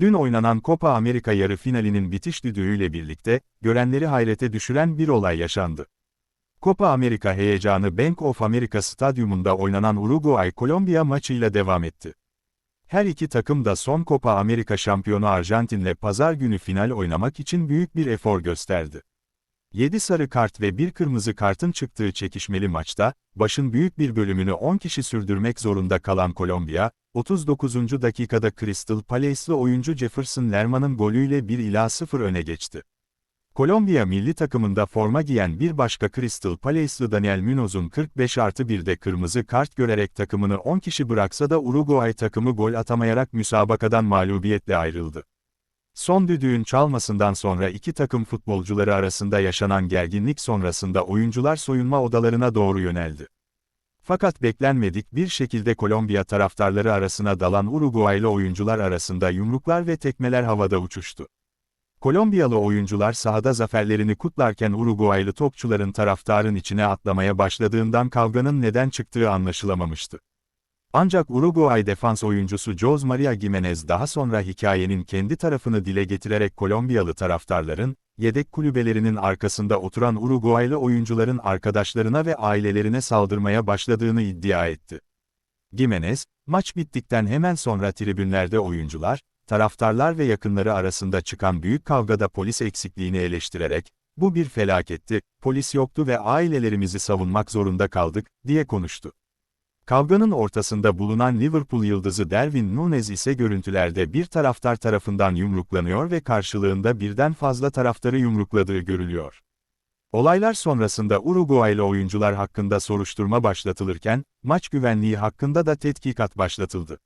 Dün oynanan Copa Amerika yarı finalinin bitiş düdüğüyle birlikte, görenleri hayrete düşüren bir olay yaşandı. Copa Amerika heyecanı Bank of America stadyumunda oynanan Uruguay-Kolombiya maçıyla devam etti. Her iki takım da son Copa Amerika şampiyonu Arjantin'le pazar günü final oynamak için büyük bir efor gösterdi. 7 sarı kart ve bir kırmızı kartın çıktığı çekişmeli maçta, başın büyük bir bölümünü 10 kişi sürdürmek zorunda kalan Kolombiya, 39. dakikada Crystal Palace'lı oyuncu Jefferson Lerman'ın golüyle 1 ila 0 öne geçti. Kolombiya milli takımında forma giyen bir başka Crystal Palace'lı Daniel Munoz'un 45 artı 1'de kırmızı kart görerek takımını 10 kişi bıraksa da Uruguay takımı gol atamayarak müsabakadan mağlubiyetle ayrıldı. Son düdüğün çalmasından sonra iki takım futbolcuları arasında yaşanan gerginlik sonrasında oyuncular soyunma odalarına doğru yöneldi. Fakat beklenmedik bir şekilde Kolombiya taraftarları arasına dalan Uruguaylı oyuncular arasında yumruklar ve tekmeler havada uçuştu. Kolombiyalı oyuncular sahada zaferlerini kutlarken Uruguaylı topçuların taraftarın içine atlamaya başladığından kavganın neden çıktığı anlaşılamamıştı. Ancak Uruguay defans oyuncusu Jose Maria Gimenez daha sonra hikayenin kendi tarafını dile getirerek Kolombiyalı taraftarların, yedek kulübelerinin arkasında oturan Uruguaylı oyuncuların arkadaşlarına ve ailelerine saldırmaya başladığını iddia etti. Gimenez, maç bittikten hemen sonra tribünlerde oyuncular, taraftarlar ve yakınları arasında çıkan büyük kavgada polis eksikliğini eleştirerek, bu bir felaketti, polis yoktu ve ailelerimizi savunmak zorunda kaldık, diye konuştu. Kavganın ortasında bulunan Liverpool yıldızı Darwin Núñez ise görüntülerde bir taraftar tarafından yumruklanıyor ve karşılığında birden fazla taraftarı yumrukladığı görülüyor. Olaylar sonrasında Uruguaylı oyuncular hakkında soruşturma başlatılırken, maç güvenliği hakkında da tetkikat başlatıldı.